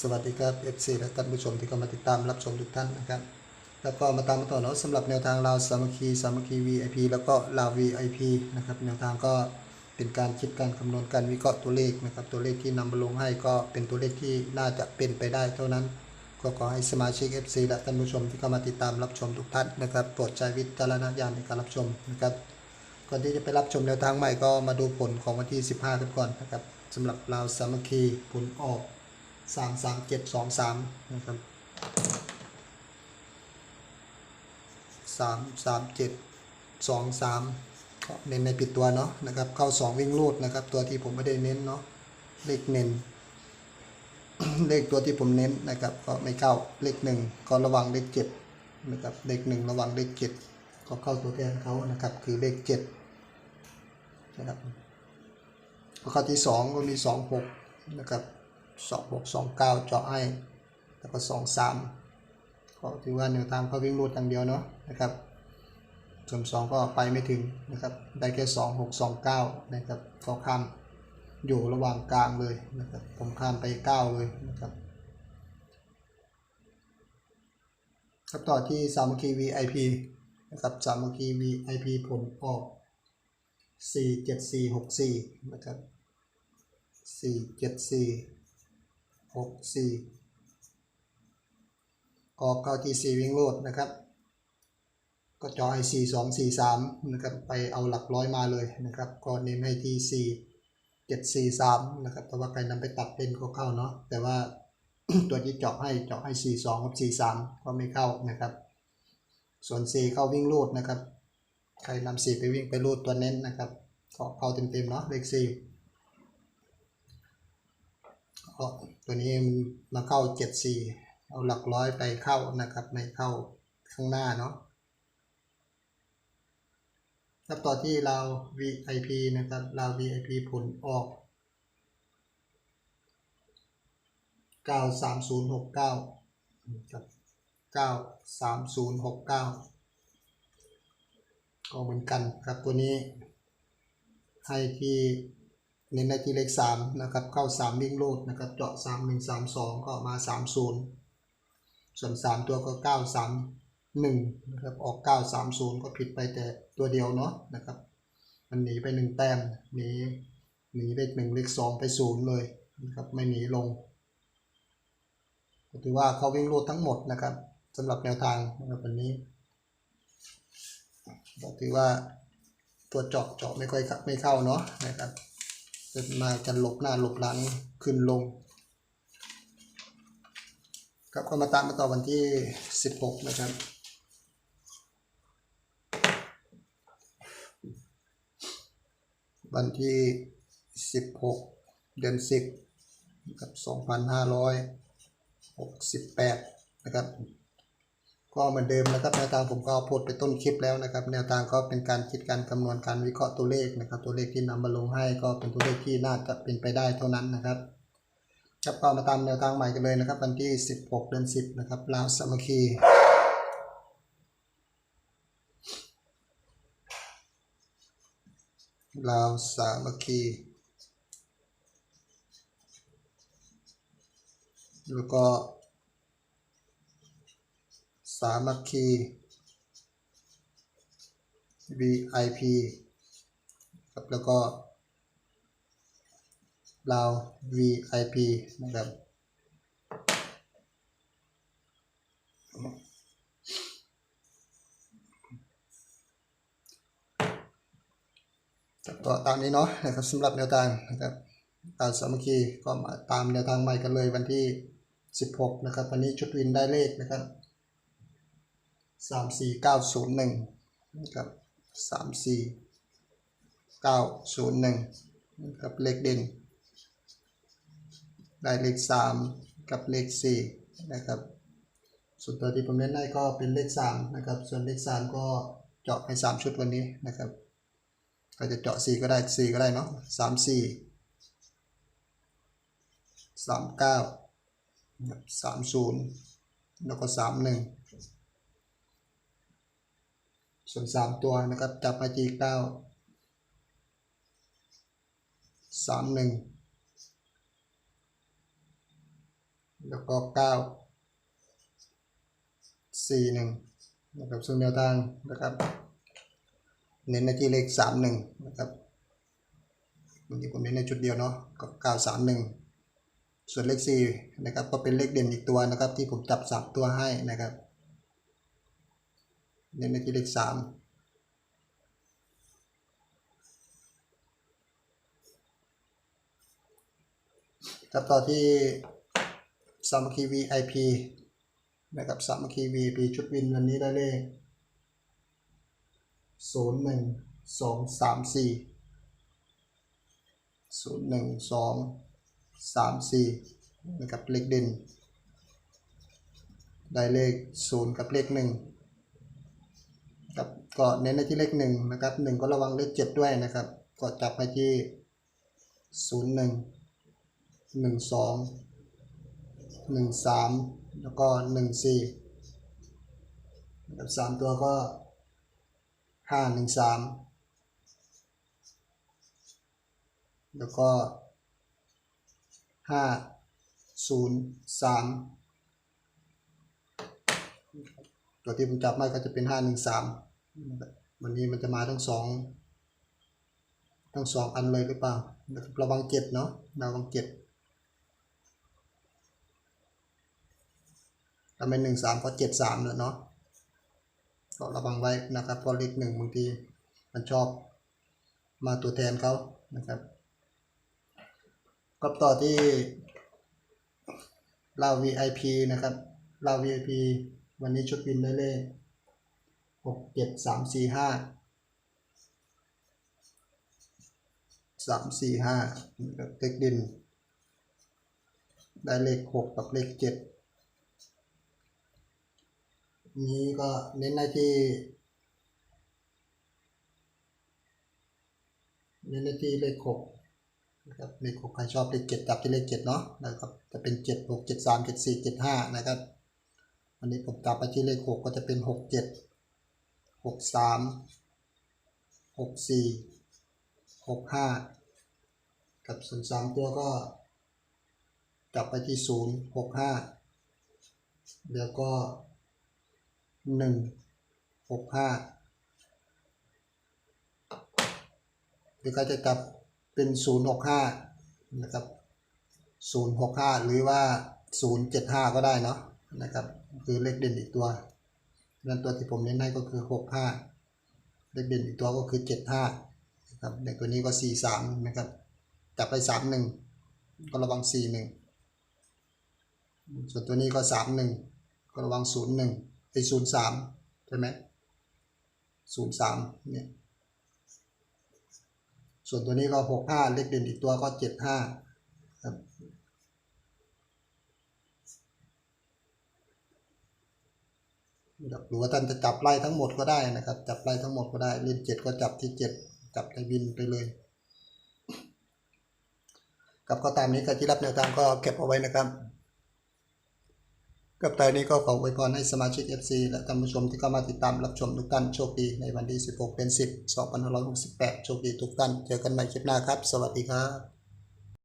สวัสดีครับ FC และท่านผู้ชมที่เข้ามาติดตามรับชมทุกท่านนะครับ แล้วก็มาตามมาต่อเนาะสำหรับแนวทางเราวสามัคคีสามัคคี VIP แล้วก็ลาว VIP นะครับแนวทางก็เป็นการคิดการคำนวณการวิเคราะห์ตัวเลขนะครับตัวเลขที่นำมาลงให้ก็เป็นตัวเลขที่น่าจะเป็นไปได้เท่านั้น ก็ขอให้สมาชิก FC และท่านผู้ชมที่เข้ามาติดตามรับชมทุกท่านนะครับโปรดใช้วิจารณญาณในการรับชมนะครับก่อนที่จะไปรับชมแนวทางใหม่ก็มาดูผลของวันที่ 15 กันก่อนนะครับสำหรับลาวสามัคคีผลออก 3 3 7 2 3นะครับ3 3 7 2 3ก็เน้นในปิดตัวเนาะนะครับ เข้า2วิ่งรูดนะครับ ตัวที่ผมไม่ได้เน้นเนาะเลขเน้นเลขตัวที่ผมเน้นนะครับ ก็ไม่เข้าเลขหนึ่งก็ระวังเลขเจ็ดนะครับเลขหนึ่งระวังเลขเจ็ดก็เข้าตัวแทนเขานะครับ คือเลขเจ็ดนะครับข้าที่สองก็มีสองหกนะครับ สองหกสองเก้าเจาะให้แล้วก็สองสามก็ถือว่าแนวทางเขาวิ่งรูดอย่างเดียวเนาะนะครับส่วนสองก็ไปไม่ถึงนะครับได้แค่สองหกสองเก้านะครับก็ข้ามอยู่ระหว่างกลางเลยนะครับผมข้ามไปเก้าเลยนะครับครับต่อที่สามัคคี VIP นะครับสามัคคี VIP ผลออกสี่เจ็ดสี่หกสี่นะครับสี่เจ็ดสี่ หกสี่ออกเข้าที่สี่วิ่งโลดนะครับ ก็จอให้สี่สองสี่สามนะครับไปเอาหลักร้อยมาเลยนะครับก็เน้นให้ที่สี่เจ็ดสี่สามนะครับแต่ว่าใครนำไปตัดเป็นก็เข้าเนาะแต่ว่าตัวที่เจาะให้เจาะให้สี่สองกับสี่สามก็ไม่เข้านะครับ ส่วนสี่เข้าวิ่งรูดนะครับ ใครนำสี่ไปวิ่งไปรูดตัวเน้นนะครับก็เข้าเต็มๆเนาะเลขสี่ ก็ตัวนี้มาเข้าเจ็ดสี่เอาหลักร้อยไปเข้านะครับ ไม่เข้าข้างหน้าเนาะครับต่อที่เรา VIP นะครับเรา VIP ผลออก 93069นะครับ93069 ก็เหมือนกันครับตัวนี้ให้ที่ เน้นในที่เลข3นะครับเข้า 3 วิ่งโลดนะครับเจาะ 3132 ก็มา 30 ส่วน 3 ตัวก็ 93 1นะครับออก 930 ก็ผิดไปแต่ตัวเดียวเนาะนะครับมันหนีไป 1 แต้มหนีหนีเลข1เลข2ไป 0 เลยนะครับไม่หนีลงก็ถือว่าเขาวิ่งโลดทั้งหมดนะครับสำหรับแนวทางนะครับวันนี้ก็ถือว่าตัวเจาะเจาะไม่ค่อยไม่เข้าเนาะนะครับ จะมาจะหลบหน้าหลบหลังขึ้นลง ครับก็มาตามมาต่อวันที่ 16 นะครับวันที่ 16 เดือน 10 นะครับ 2568 นะครับ ก็เหมือนเดิมนะครับแนวทางผมก็โพสต์ไปต้นคลิปแล้วนะครับ แนวทางก็เป็นการคิดการคำนวณการวิเคราะห์ตัวเลขนะครับ ตัวเลขที่นำมาลงให้ก็เป็นตัวเลขที่น่าจะเป็นไปได้เท่านั้นนะครับครับก็มาตามแนวทางใหม่กันเลยนะครับวันที่ 16 เดือน 10 นะครับลาวสมัคคีลาวสามัคคีแล้วก็ สามัคคี VIP ครับแล้วก็ลาว VIP นะครับครับก็ตามนี้เนาะนะครับสำหรับแนวทางนะครับการสามัคคีก็มาตามแนวทางใหม่กันเลยวันที่ 16 นะครับ วันนี้ชุดวินได้เลขนะครับ สามสี่เก้าศูนย์หนึ่งนะครับสามสี่เก้าศูนย์หนึ่งนะครับเลขเด่น ได้เลขสามกับเลขสี่นะครับ ส่วนตัวที่ผมเน้นได้ก็เป็นเลขสามนะครับ ส่วนเลขสามก็เจาะให้สามชุดวันนี้นะครับก็จะเจาะสี่ก็ได้สี่ก็ได้เนาะสามสี่สามเก้าสามศูนย์แล้วก็สามหนึ่ง ส่วนสามตัวนะครับจับมาจีเก้าสามหนึ่งแล้วก็เก้าสี่หนึ่งนะครับซึ่งแนวทางนะครับ เน้นในที่เลขสามหนึ่งนะครับวันนี้ผมเน้นในจุดเดียวเนาะก็เก้าสามหนึ่งส่วนเลขสี่นะครับก็เป็นเลขเด่นอีกตัวนะครับที่ผมจับสามตัวให้นะครับ เน้นในที่เลขสามครับต่อที่สามัคคี VIP นะครับสามัคคี VIP ชุดวินวันนี้ได้เลขศูนย์หนึ่งสองสามสี่ศูนย์หนึ่งสองสามสี่นะครับเลขเด่นได้เลขศูนย์กับเลขหนึ่ง ครับก็เน้นในที่เลขหนึ่งนะครับหนึ่งก็ระวังเลขเจ็ดด้วยนะครับก็จับไปที่ศูนย์หนึ่งหนึ่งสองหนึ่งสามแล้วก็หนึ่งสี่นะครับสามตัวก็ห้าหนึ่งสามแล้วก็ห้าศูนย์สามตัวที่ผมจับมาก็จะเป็นห้าหนึ่งสาม วันนี้มันจะมาทั้งสองทั้งสองอันเลยหรือเปล่า ระวังเจ็ดเนาะระวังเจ็ดถ้าเป็นหนึ่งสามก็เจ็ดสามแล้วเนาะก็ระวังไว้นะครับเพราะเลขหนึ่งบางทีมันชอบมาตัวแทนเขานะครับก็ต่อที่เรา VIP นะครับเรา VIP วันนี้ชุดบินได้เลข หกเจ็ดสามสี่ห้าสามสี่ห้านะครับเลขดิน ได้เลขหกกับเลขเจ็ดนี้ก็เน้นในที่เน้นในที่เลขหกนะครับเลขหกใครชอบเลขเจ็ดจับที่เลขเจ็ดเนาะนะครับจะเป็นเจ็ดหกเจ็ดสามเจ็ดสี่เจ็ดห้านะครับวันนี้ผมจับไปที่เลขหกก็จะเป็นหกเจ็ด หกสามหกสี่หกห้ากับส่วนสามตัวก็จับไปที่ศูนย์หกห้าแล้วก็หนึ่งหกห้าหรือก็จะจับเป็นศูนย์หกห้านะครับศูนย์หกห้าหรือว่าศูนย์เจ็ดห้าก็ได้เนาะนะครับ คือเลขเด่นอีกตัว นั่นตัวที่ผมเน้นให้ก็คือหกห้าเลขเด่นอีกตัวก็คือเจ็ดห้านะครับในตัวนี้ก็สี่สามนะครับ จับไปสามหนึ่งก็ระวังสี่หนึ่งส่วนตัวนี้ก็สามหนึ่งก็ระวังศูนย์หนึ่งไอ้ศูนย์สามใช่ไหมศูนย์สามเนี่ย ส่วนตัวนี้ก็หกห้าเลขเด่นอีกตัวก็เจ็ดห้าครับ หรือว่าท่านจะจับไล่ทั้งหมดก็ได้นะครับ จับไล่ทั้งหมดก็ได้เล่นเจ็ดก็จับที่เจ็ดจับในบินไปเลยกับก็ตามนี้ใครที่รับแนวทางก็เก็บเอาไว้นะครับกับตอนนี้ก็ขออวยพรให้สมาชิก FC และท่านผู้ชมที่เข้ามาติดตามรับชมทุกท่านโชคดีในวันที่ 16 เป็น 10 2568 โชคดีทุกท่าน เจอกันใหม่คลิปหน้าครับ สวัสดีครับ